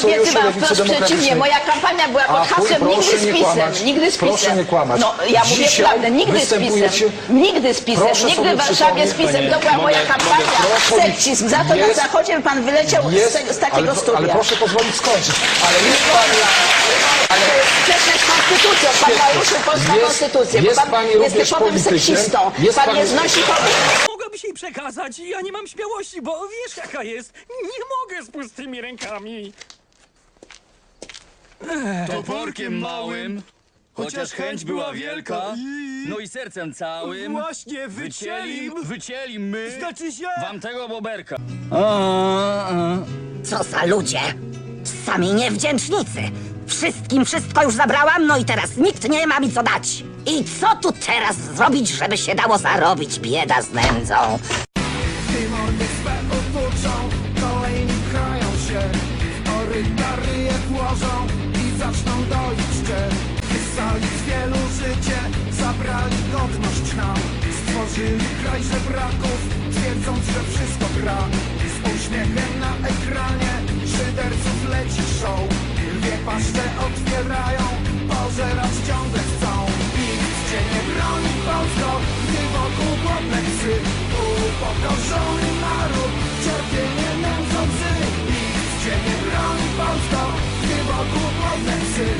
Kobiety Lewicy wprost przeciwnie. Moja kampania była pod hasłem nigdy z nie pisem. kłamać. Nigdy z pisem. Proszę nie kłamać. No, ja mówię Dzisiaj prawdę, nigdy z pisem. Nigdy z pisem. Proszę Nigdy sobie w Warszawie z pisem. To była moja kampania. proszę- Seksizm. Za to na Jest- zachodzie pan wyleciał z, tego, z takiego ale, studia. ale proszę pozwolić skończyć. Ale jest pani... Ale To jest sprzeczne z konstytucją. Pan naruszył polską Jest- konstytucję. jest bo pan pani jest również typowym politykiem. seksistą. Jest Pan pani- nie znosi kobiet. Mogłabyś jej przekazać, ja nie mam śmiałości, bo wiesz jaka jest. Nie mogę z pustymi rękami. Toporkiem małym, chociaż chęć była wielka, no i sercem całym. Właśnie, Wycięlim, wycięlim my Znaczy się... wam tego boberka. Co za ludzie! Sami niewdzięcznicy! Wszystkim wszystko już zabrałam, no i teraz nikt nie ma mi co dać! I co tu teraz zrobić, żeby się dało zarobić, bieda z nędzą? Demony swe utuczą, kolejni krają się W orytaryje włożą zaczną szczer Wysali z wielu życie, zabrali godność nam. Stworzyli kraj żebraków, twierdząc, że wszystko gra. Z uśmiechem na ekranie, szyderców leci show. Lwie paszcze otwierają, promises.